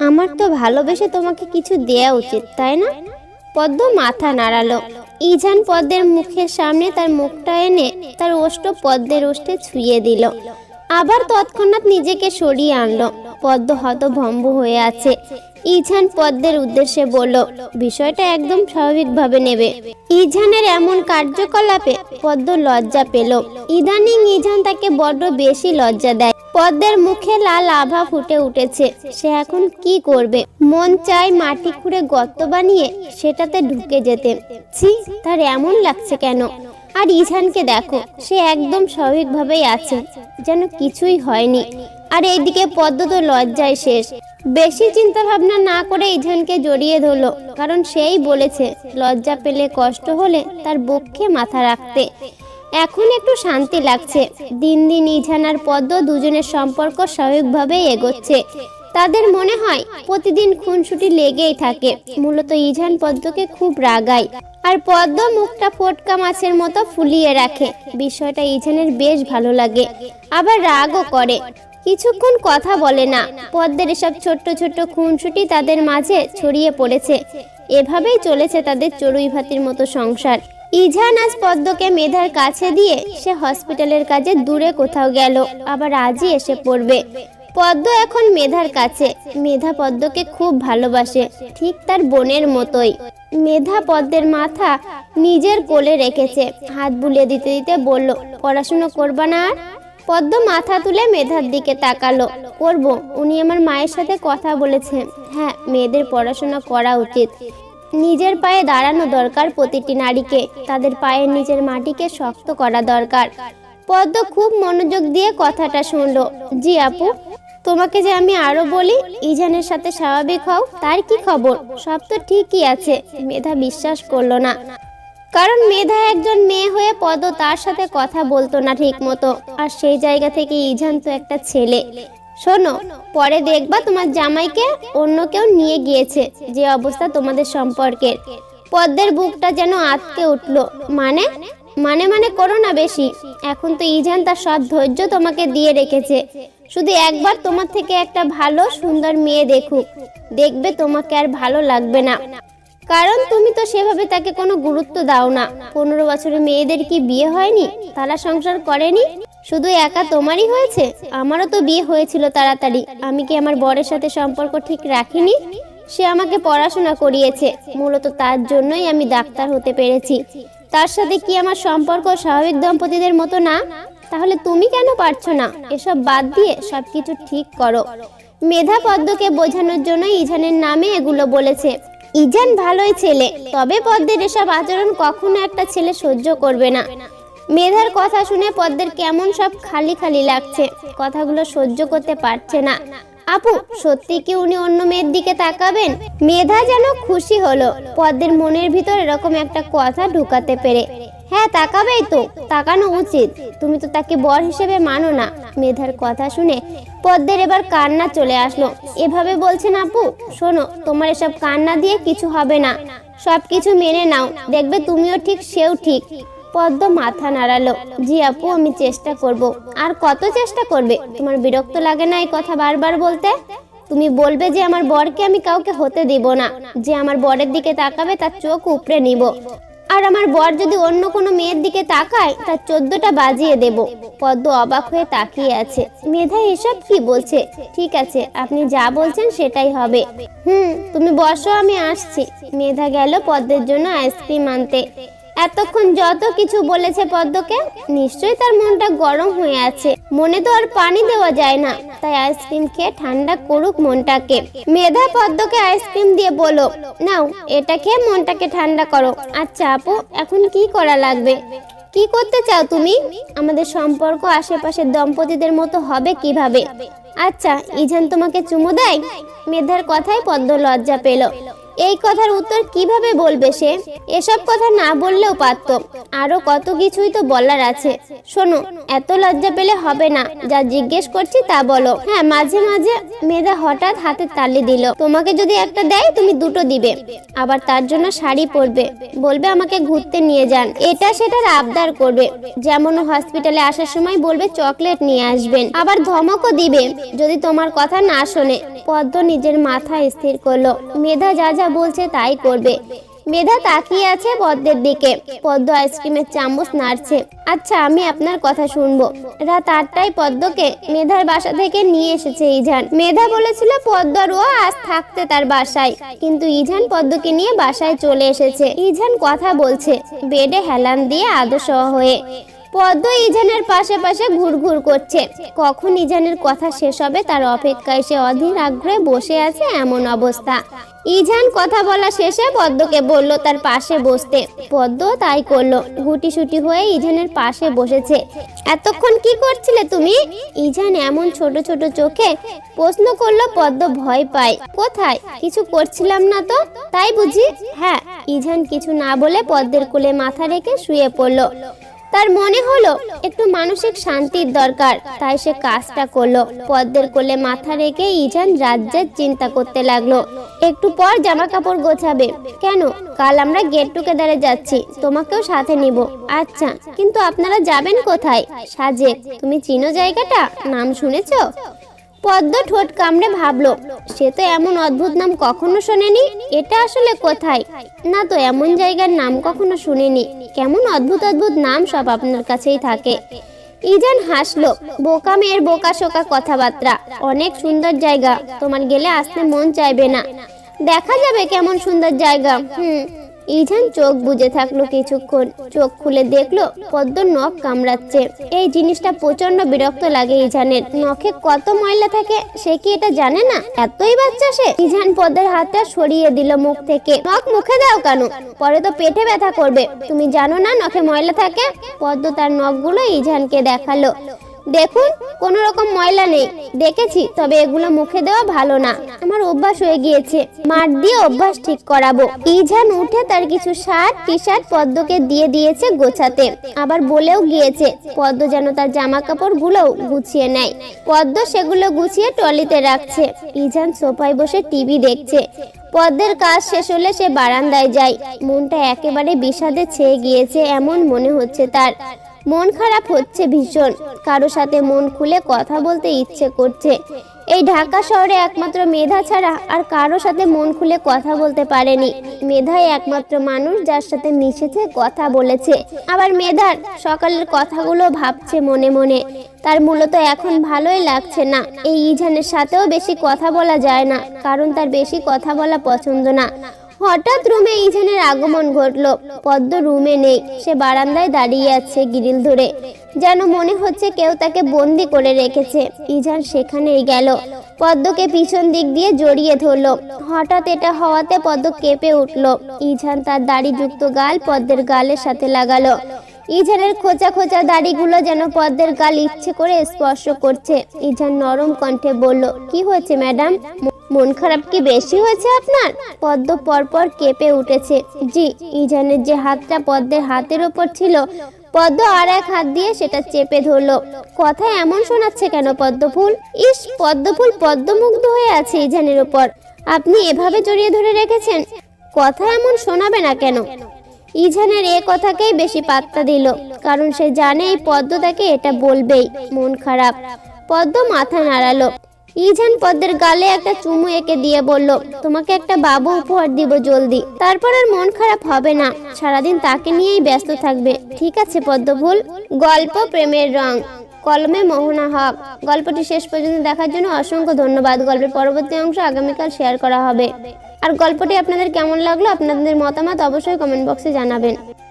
আমার তো ভালোবেসে তোমাকে কিছু দেয়া উচিত, তাই না? পদ্ম মাথা নাড়ালো। ইজান পদ্মের মুখের সামনে তার মুখটা এনে তার ওষ্ঠ পদ্মের ওষ্ঠে ছুঁয়ে দিল। আবার তৎক্ষণাৎ নিজেকে সরিয়ে আনলো। পদ্ম হতভম্ব হয়ে আছে। ইজান পদ্মের উদ্দেশ্যে বলল, বিষয়টা একদম স্বাভাবিকভাবে নেবে। ইজানের এমন কার্যকলাপে পদ্ম লজ্জা পেল। ইদানিং ইজান তাকে বড্ড বেশি লজ্জা দেয়। পদ্মের মুখে লাল আভা ফুটে উঠেছে। সে এখন কি করবে? মন চায় মাটি খুঁড়ে গর্ত বানিয়ে সেটাতে ঢুকে যেতে। ছি, তার এমন লাগছে কেন? আর ইজানকে দেখো, সে একদম স্বাভাবিকভাবেই আছে, যেন কিছুই হয়নি। আর এইদিকে পদ্ম তো লজ্জায় শেষ। বেশি চিন্তা ভাবনা না করে ইজানকে জড়িয়ে ধরলো, কারণ সেই বলেছে, লজ্জা পেলে কষ্ট হলে তার বক্ষে মাথা রাখতে। এখন একটু শান্তি লাগছে। দিন দিন ইঝান আর পদ্ম দুজনের সম্পর্ক স্বাভাবিকভাবেই এগোচ্ছে। তাদের মনে হয়, প্রতিদিন খুনসুটি লেগেই থাকে। মূলত ইঝান পদ্মকে খুব রাগায়। আর পদ্ম মুখটা ফটকা মাছের মতো ফুলিয়ে রাখে। বিষয়টা ইঝানের বেশ ভালো লাগে। আবার রাগও করে। কিছুক্ষণ কথা বলে না। পদ্মের এসব ছোট্ট ছোট্ট খুনসুটি তাদের মাঝে ছড়িয়ে পড়েছে। এভাবেই চলেছে তাদের চড়ুই ভাতির মতো সংসার। ইঝান আজ পদ্মকে মেধার কাছে দিয়ে সে হসপিটালের কাজে দূরে কোথাও গেল, আবার আজই এসে পড়বে। পদ্ম এখন মেধার কাছে। মেধা পদ্মকে খুব ভালোবাসে, ঠিক তার বোনের মতোই। মেধা পদ্মের মাথা নিজের কোলে রেখেছে। হাত বুলিয়ে দিতে দিতে বলল, পড়াশুনো করবা না আর? পদ্ম মাথা তুলে মেধার দিকে তাকালো। করব। উনি আমার মায়ের সাথে কথা বলেছেন। হ্যাঁ মেয়েদের পড়াশোনা করা উচিত। নিজের পায়ে দাঁড়ানো দরকার প্রতিটি নারীকে। তাদের পায়ের নিচের মাটিকে শক্ত করা দরকার। পদ্ম খুব মনোযোগ দিয়ে কথাটা শুনলো। জি আপু, তোমাকে যে আমি আরও বলি, ইজানের সাথে স্বাভাবিক হও, তার কি খবর? সব তো ঠিকই আছে। মেধা বিশ্বাস করল না। কারণ মেধা একজন মেয়ে হয়ে পদ তার সাথে কথা বলতো না ঠিক মতো আর সেই জায়গা থেকে ইজান তো একটা ছেলে। শোনো, পরে দেখবা তোমার জামাইকে অন্য কেউ নিয়ে গিয়েছে, যে অবস্থা তোমাদের সম্পর্কের। পদ্মের বুকটা যেন আটকে উঠল। মানে? মানে মানে করো না বেশি। এখন তো ইজান তার সব ধৈর্য তোমাকে দিয়ে রেখেছে। শুধু একবার তোমার থেকে একটা ভালো, সুন্দর মেয়ে দেখুক। দেখবে তোমাকে আর ভালো লাগবে না। কারণ তুমি তো সেভাবে তাকে কোনো গুরুত্ব দাও না। পনেরো বছরের মেয়েদের কি বিয়ে হয়নি? তারা সংসার করেনি? শুধু একা তোমারই হয়েছে? আমারও তো বিয়ে হয়েছিল তাড়াতাড়ি। আমি কি আমার বরের সাথে সম্পর্ক ঠিক রাখিনি? সে আমাকে পড়াশোনা করিয়েছে। মূলত তার জন্যই আমি ডাক্তার হতে পেরেছি। তার সাথে কি আমার সম্পর্ক স্বাভাবিক দম্পতিদের মতো না? তাহলে তুমি কেন পারছ না? এসব বাদ দিয়ে সবকিছু ঠিক করো। মেধা পদ্মকে বোঝানোর জন্য ইজানের নামে এগুলো বলেছে। ইজান ভালোই ছেলে। তবে পদ্মের এসব আচরণ কখনো একটা ছেলে সহ্য করবে না। মেধার কথা শুনে পদ্মের কেমন সব খালি খালি লাগছে। কথাগুলো সহ্য করতে পারছে না। আপু, সত্যি কি উনি অন্য মেয়ের দিকে তাকাবেন? মেধা যেন খুশি হলো। পদ্মের মনের ভিতর এরকম একটা কথা ঢুকাতে পেরে। হ্যাঁ তাকাবেই তো। তাকানো উচিত। তুমি তো তাকে বর হিসেবে মানো না। মেধার কথা শুনে পদ্মের এবার কান্না চলে আসলো। এভাবে বলছেন আপু, শোনো, তোমার এসব কান্না দিয়ে কিছু হবে না। সব কিছু মেনে নাও। দেখবে তুমিও ঠিক, সেও ঠিক। পদ্ম মাথা নাড়ালো। জি আপু, আমি চেষ্টা করব। আর কত চেষ্টা করবে? তোমার বিরক্ত লাগে না এই কথা বারবার বলতে? তুমি বলবে যে আমার বরকে আমি কাউকে হতে দিব না। যে আমার বরের দিকে তাকাবে, তার চোখ উপড়ে নিব। আর আমার বর যদি অন্য কোনো মেয়ের দিকে তাকায়, তার চোদ্দটা বাজিয়ে দেব। পদ্ম অবাক হয়ে তাকিয়ে আছে। মেধা, এসব কি বলছে? ঠিক আছে, আপনি যা বলছেন সেটাই হবে। হুম, তুমি বসো, আমি আসছি। মেধা গেল পদ্মের জন্য আইসক্রিম আনতে। এতক্ষণ যত কিছু বলেছে পদ্মকে, নিশ্চয়ই তার মনটা গরম হয়ে আছে। মনে তো আর পানি দেওয়া যায় না। তাই আইসক্রিম খেয়ে ঠান্ডা করুক মনটাকে। মেধা পদ্মকে আইসক্রিম দিয়ে বলো, নাও, এটা খেয়ে মনটাকে ঠান্ডা করো। আচ্ছা আপু, এখন কি করা লাগবে? কি করতে চাও তুমি? আমাদের সম্পর্ক আশেপাশের দম্পতিদের মতো হবে কীভাবে? আচ্ছা ইজান তোমাকে চুমু দেয়? মেধার কথাই পদ্ম লজ্জা পেল। এই কথার উত্তর কীভাবে বলবে সে? এসব কথা না বললেও পারতো। আরও কত কিছুই তো বলার আছে। শোনো, এত লজ্জা পেলে হবে না। যা জিজ্ঞেস করছি তা বলো। হ্যাঁ মাঝে মাঝে মেধা হঠাৎ হাতে তালি দিল। তোমাকে যদি একটা দেয়, তুমি দুটো দিবে। আবার তার জন্য শাড়ি পরবে। বলবে আমাকে ঘুরতে নিয়ে যান। এটা সেটার আবদার করবে। যেমন হসপিটালে আসার সময় বলবে চকলেট নিয়ে আসবেন। আবার ধমকও দিবে। যদি তোমার কথা না শোনে, পদ্ম নিজের মাথা স্থির করল। মেধা যা যা বলছে তাই করবে। মেধা তাকিয়ে আছে পদ্মের দিকে। পদ্ম আইসক্রিমের চামচ নাড়ছে। আচ্ছা আমি আপনার কথা শুনব। রাত আটটায় পদ্মকে মেধার বাসা থেকে নিয়ে এসেছে ইজান। মেধা বলেছিল পদ্ম আর ও আজ থাকতে তার বাসায়। কিন্তু ইজান পদ্মকে নিয়ে বাসায় চলে এসেছে। ইজান কথা বলছে। বেডে হেলান দিয়ে আদর্শ হয়ে পদ্ম ইজানের পাশে পাশে ঘুরঘুর করছে। কখন ইজানের কথা শেষ হবে তার অপেক্ষায় সে অধীর আগ্রহে বসে আছে এমন অবস্থা। ইজান কথা বলা শেষে পদ্মকে বলল, তার পাশে বসতে। পদ্ম তাই করল। গুটিসুটি হয়ে ইজানের পাশে বসেছে। এতক্ষণ কি করছিলে তুমি? ইজান এমন ছোট ছোট চোখে প্রশ্ন করল, পদ্ম ভয় পায়। কোথায়? কিছু করছিলাম না তো? তাই বুঝি? হ্যাঁ। ইজান কিছু না বলে পদ্মের কোলে মাথা রেখে শুয়ে পড়ল। তার মনে হলো, একটু মানসিক শান্তির দরকার। তাই সে কাজটা করল। পদ্মের কোলে মাথা রেখে ইজান রাজ্যের চিন্তা করতে লাগল। একটু পর জামা কাপড় গোছাবে। কেন? কাল আমরা গেট টুগেদারে যাচ্ছি। তোমাকেও সাথে নিব। আচ্ছা কিন্তু আপনারা যাবেন কোথায়? সাজে তুমি চিনো জায়গাটা? নাম শুনেছো? পদ্ম ঠোঁট কামড়ে ভাবলো, সে তো এমন অদ্ভুত নাম কখনো শোনেনি? এটা আসলে কোথায়? না তো এমন জায়গার নাম কখনো শুনিনি। কেমন অদ্ভুত অদ্ভুত নাম সব আপনার কাছেই থাকে। ইজান হাসলো, বোকা মেয়ের বোকা শোকা কথাবার্তা। অনেক সুন্দর জায়গা। তোমার গেলে আসতে মন চাইবে না। দেখা যাবে কেমন সুন্দর জায়গা। হুম। ইজান চোখ বুজে থাকল কিছুক্ষণ। চোখ খুলে দেখল পদ্ম নখ কামড়াচ্ছে। এই জিনিসটা প্রচণ্ড বিরক্ত লাগে ইজানের নখে কত ময়লা থাকে সে কি এটা জানে না? এতই বাচ্চা সে। ইজান পদ্মের হাতটা সরিয়ে দিল মুখ থেকে। নখ মুখে দাও কেন? পরে তো পেটে ব্যথা করবে। তুমি জানো না নখে ময়লা থাকে? পদ্ম তার নখগুলো ইজানকে দেখাল। দেখুন, কোন রকম ময়লা নেই। দেখেছি, তবে এগুলো মুখে দেওয়া ভালো না। আমার অভ্যাস হয়ে গিয়েছে। মাঠ দিয়ে অভ্যাস ঠিক করাবো। ইজান উঠে তার কিছু শার্ট টি শার্ট পদ্মকে দিয়ে দিয়েছে গোছাতে। আবার বলেও গিয়েছে, পদ্ম যেন তার জামা কাপড়গুলো গুছিয়ে নেয়। পদ্ম সেগুলো গুছিয়ে টলিতে রাখছে। ইজান সোফায় বসে টিভি দেখছে। পদ্মের কাজ শেষ হলে সে বারান্দায় যায়। মনটা একেবারে বিষাদে ছেয়ে গিয়েছে, এমন মনে হচ্ছে তার। মন খারাপ হচ্ছে ভীষণ। কারও সাথে মন খুলে কথা বলতে ইচ্ছে করছে। এই ঢাকা শহরে একমাত্র মেধা ছাড়া আর কারও সাথে মন খুলে কথা বলতে পারেনি। মেধাই একমাত্র মানুষ যার সাথে মিশেছে, কথা বলেছে। আবার মেধার সকালের কথাগুলো ভাবছে মনে মনে। তার মূলত এখন ভালোই লাগছে না। এই ইজানের সাথেও বেশি কথা বলা যায় না, কারণ তার বেশি কথা বলা পছন্দ না। হঠাৎ রুমে ইজানের আগমন ঘটলো। পদ্ম রুমে নেই। সে বারান্দায় দাঁড়িয়ে আছে গ্রিল ধরে। যেন মনে হচ্ছে কেউ তাকে বন্দি করে রেখেছে। ইজান সেখানেই গেল। পদ্মকে পিছন দিক দিয়ে জড়িয়ে ধরলো। হঠাৎ এটা হওয়াতে পদ্ম কেঁপে উঠল। ইজান তার দাড়িযুক্ত গাল পদ্মের গালের সাথে লাগালো। ইজানের খোঁচা খোঁচা দাড়িগুলো যেন পদ্মের গাল ইচ্ছে করে স্পর্শ করছে। ইজান নরম কণ্ঠে বলল, কি হয়েছে, ম্যাডাম? মন খারাপ কি বেশি হয়েছে আপনার? পদ্ম পরপর কেঁপে উঠেছে। জি, ইজানের যে হাতটা পদ্মের হাতের ওপর ছিল, পদ্ম আর এক হাত দিয়ে সেটা চেপে ধরলো। কথা এমন শোনাচ্ছে কেন পদ্মফুল? ইস, পদ্মফুল পদ্মমুগ্ধ হয়ে আছে ইজানের ওপর। আপনি এভাবে জড়িয়ে ধরে রেখেছেন? কথা এমন শোনাবে না কেন? ইজানের এ কথাকেই বেশি পাত্তা দিল, কারণ সে জানে এই পদ্ম তাকে এটা বলবেই, মন খারাপ। পদ্ম মাথা নাড়ালো। ইজান পদ্মের গালে একটা চুমু এঁকে দিয়ে বলল, তোমাকে একটা বাবু উপহার দিব জলদি। তারপর আর মন খারাপ হবে না। সারাদিন তাকে নিয়েই ব্যস্ত থাকবে। ঠিক আছে পদ্মফুল। গল্প প্রেমের রং। কলমে মোহনা হক। গল্পটি শেষ পর্যন্ত দেখার জন্য অসংখ্য ধন্যবাদ। গল্পের পরবর্তী অংশ আগামীকাল শেয়ার করা হবে। আর গল্পটি আপনাদের কেমন লাগল, আপনাদের মতামত অবশ্যই কমেন্ট বক্সে জানাবেন।